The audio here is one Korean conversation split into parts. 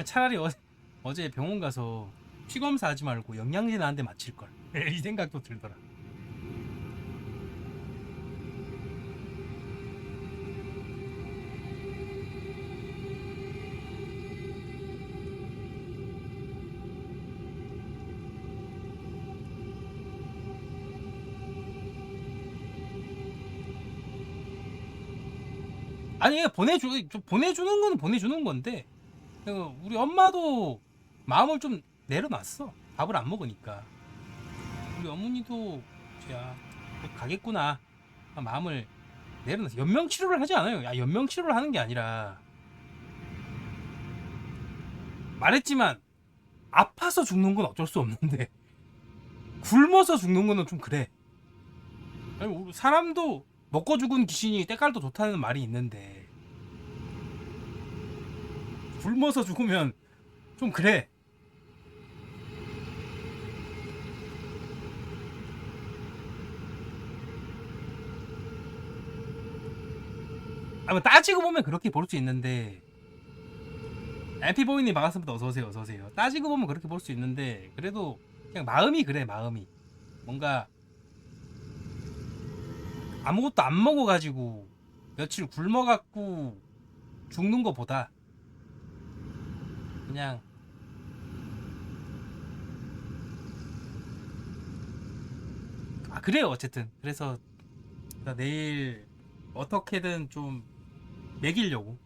그냥 차라리 어, 어제 병원 가서 피 검사하지 말고 영양제 나한테 맞힐 걸. 이 생각도 들더라. 아니 보내주 좀 보내주는 건 보내주는 건데 그 우리 엄마도 마음을 좀 내려놨어. 밥을 안 먹으니까. 우리 어머니도 야곧 가겠구나. 마음을 내려놨어. 연명 치료를 하지 않아요. 야 연명 치료를 하는 게 아니라. 말했지만 아파서 죽는 건 어쩔 수 없는데 굶어서 죽는 거는 좀 그래. 우리 사람도 먹고 죽은 귀신이 때깔도 좋다는 말이 있는데 굶어서 죽으면 좀 그래. 아뭐 따지고 보면 그렇게 볼 수 있는데 엠피보이님 반갑습니다. 어서오세요 어서오세요. 따지고 보면 그렇게 볼 수 있는데 그래도 그냥 마음이 그래 마음이. 뭔가 아무것도 안 먹어가지고 며칠 굶어갖고 죽는 것보다 그냥. 아 그래요 어쨌든. 그래서 나 내일 어떻게든 좀 먹이려고.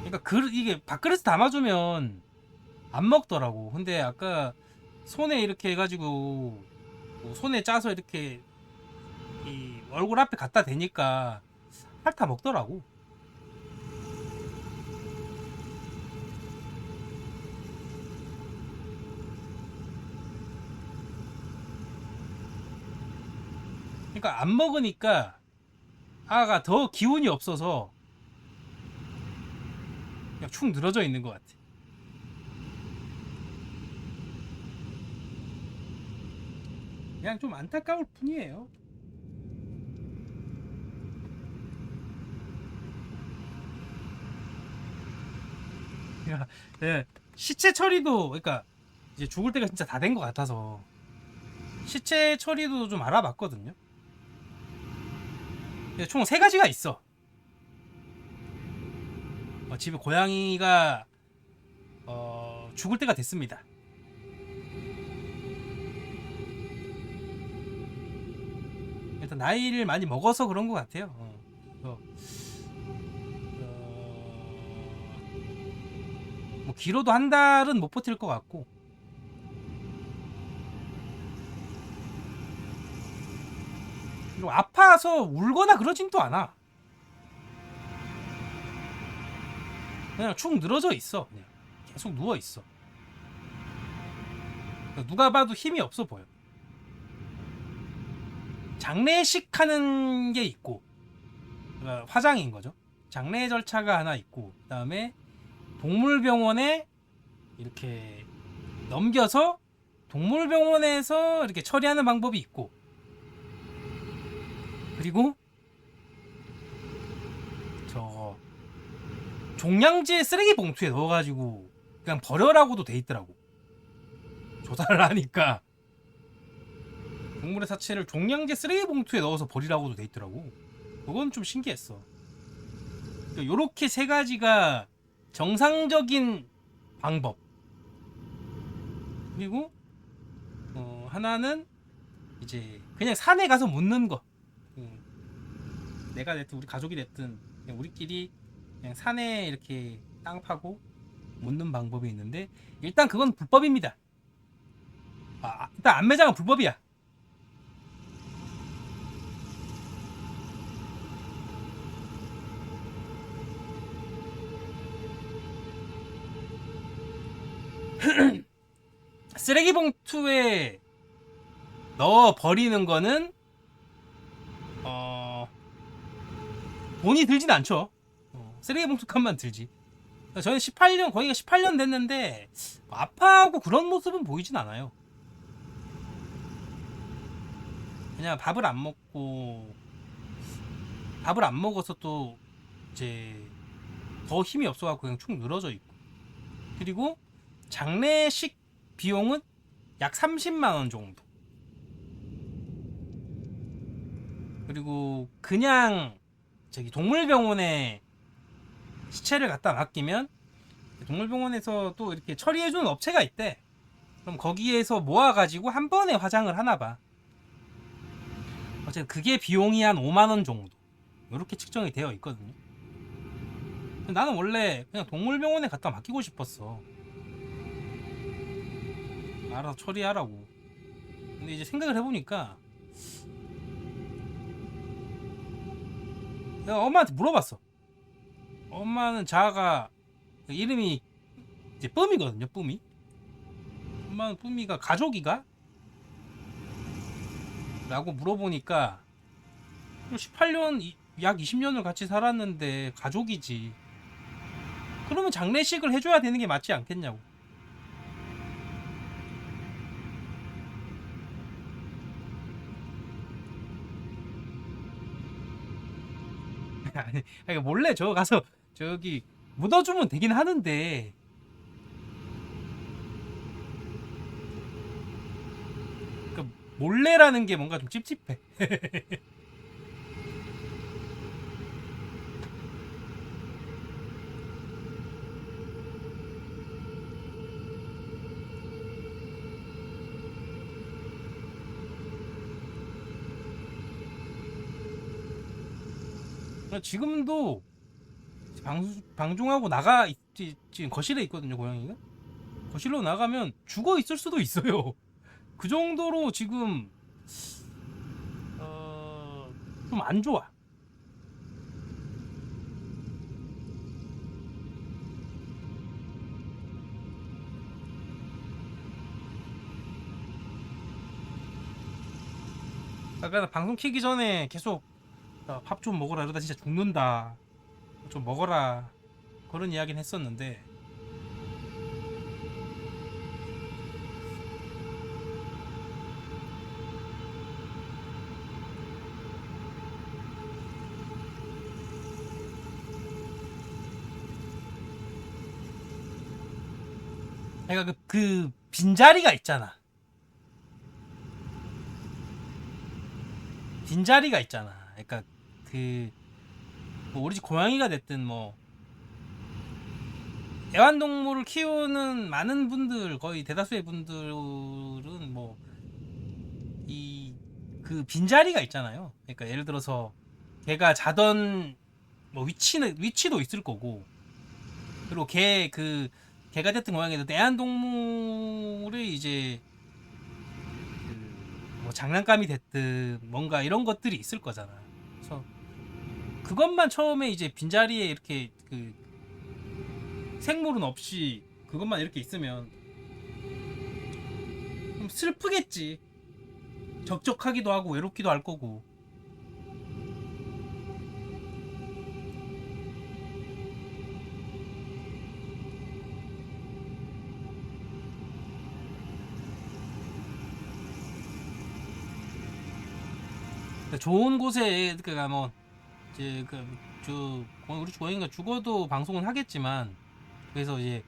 그러니까 그 이게 밥그릇에 담아주면 안 먹더라고. 근데 아까 손에 이렇게 해가지고 뭐 손에 짜서 이렇게 이 얼굴 앞에 갖다 대니까 핥아 먹더라고. 그러니까 안 먹으니까 아가 더 기운이 없어서 그냥 축 늘어져 있는 것 같아. 그냥 좀 안타까울 뿐이에요. 야, 예, 시체 처리도 그러니까 이제 죽을 때가 진짜 다 된 것 같아서 시체 처리도 좀 알아봤거든요. 예, 총세 가지가 있어. 어, 집에 고양이가 어, 죽을 때가 됐습니다. 일단 나이를 많이 먹어서 그런 것 같아요. 어, 어, 어, 뭐 길어도 한 달은 못 버틸 것 같고. 그리고 아파서 울거나 그러진 또 않아. 그냥 축 늘어져 있어. 그냥 계속 누워 있어. 누가 봐도 힘이 없어 보여. 장례식 하는 게 있고 그러니까 화장인 거죠. 장례 절차가 하나 있고 그다음에 동물병원에 이렇게 넘겨서 동물병원에서 이렇게 처리하는 방법이 있고 그리고 저 종량제 쓰레기 봉투에 넣어가지고 그냥 버려라고도 돼 있더라고. 조사를 하니까 동물의 사체를 종량제 쓰레기 봉투에 넣어서 버리라고도 돼 있더라고. 그건 좀 신기했어. 그러니까 요렇게 세 가지가 정상적인 방법. 그리고 어, 하나는 이제 그냥 산에 가서 묻는 거. 음, 내가 됐든 우리 가족이 됐든 그냥 우리끼리 그냥 산에 이렇게 땅 파고 묻는 방법이 있는데 일단 그건 불법입니다. 아, 일단 안매장은 불법이야. 쓰레기 봉투에 넣어 버리는 거는 어 돈이 들진 않죠. 어, 쓰레기 봉투 값만 들지. 저는 18년 거기가 18년 됐는데 아파하고 그런 모습은 보이진 않아요. 그냥 밥을 안 먹고 밥을 안 먹어서 또 이제 더 힘이 없어갖고 그냥 축 늘어져 있고 그리고 장례식 비용은 약 30만 원 정도 그리고 그냥 저기 동물병원에 시체를 갖다 맡기면 동물병원에서 또 이렇게 처리해주는 업체가 있대. 그럼 거기에서 모아가지고 한 번에 화장을 하나 봐. 어쨌든 그게 비용이 한 5만 원 정도. 이렇게 측정이 되어 있거든요. 나는 원래 그냥 동물병원에 갖다 맡기고 싶었어. 알아서 처리하라고. 근데 이제 생각을 해보니까 내가 엄마한테 물어봤어. 엄마는 자아가 이름이 이제 뿜이거든요. 뿜이. 엄마는 뿜이가 가족이가? 라고 물어보니까 18년 이- 약 20년을 같이 살았는데 가족이지. 그러면 장례식을 해줘야 되는 게 맞지 않겠냐고. 아니, 그러니까 몰래 저 가서 저기 묻어주면 되긴 하는데 그 몰래라는 게 뭔가 좀 찝찝해. 지금도 방, 방종하고 나가 있, 지- 지금 거실에 있거든요 고양이가. 거실로 나가면 죽어 있을 수도 있어요. 그 정도로 지금 어, 좀 안 좋아. 아까 나 방송 키기 전에 계속 밥 좀 먹어라 이러다 진짜 죽는다. 좀 먹어라. 그런 이야기는 했었는데. 그러니까 그, 그 빈자리가 있잖아. 빈자리가 있잖아. 그러니까 그 뭐 우리 집 고양이가 됐든 뭐 애완동물을 키우는 많은 분들 거의 대다수의 분들은 뭐 이 그 빈자리가 있잖아요. 그러니까 예를 들어서 걔가 자던 뭐 위치는 위치도 있을 거고 그리고 걔그 걔가 됐든 고양이든 애완동물의 이제 그뭐 장난감이 됐든 뭔가 이런 것들이 있을 거잖아. 그것만 처음에 이제 빈자리에 이렇게 그 생물은 없이 그것만 이렇게 있으면 좀 슬프겠지. 적적하기도 하고 외롭기도 할 거고. 그러니까 좋은 곳에 그니까 뭐 이제 그저 우리 고양이가 죽어도 방송을 하겠지만 그래서 이제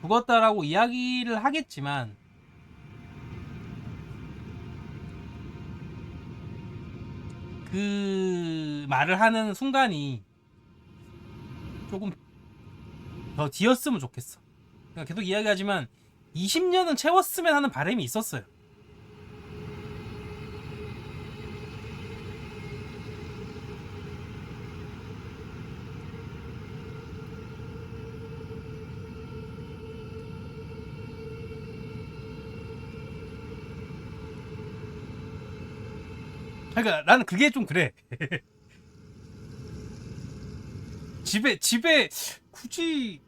죽었다라고 이야기를 하겠지만 그 말을 하는 순간이 조금 더 뒤였으면 좋겠어. 그러니까 계속 이야기하지만 20년은 채웠으면 하는 바람이 있었어요. 그러니까 나는 그게 좀 그래. 집에 집에 굳이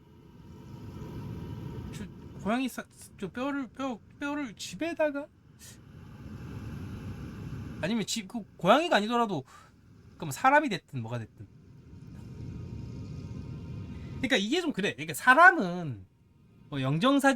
저 고양이 사, 저 뼈를 뼈 뼈를 집에다가 아니면 집 그 고양이가 아니더라도 그럼 사람이 됐든 뭐가 됐든. 그러니까 이게 좀 그래. 그러니까 사람은 뭐 영정사진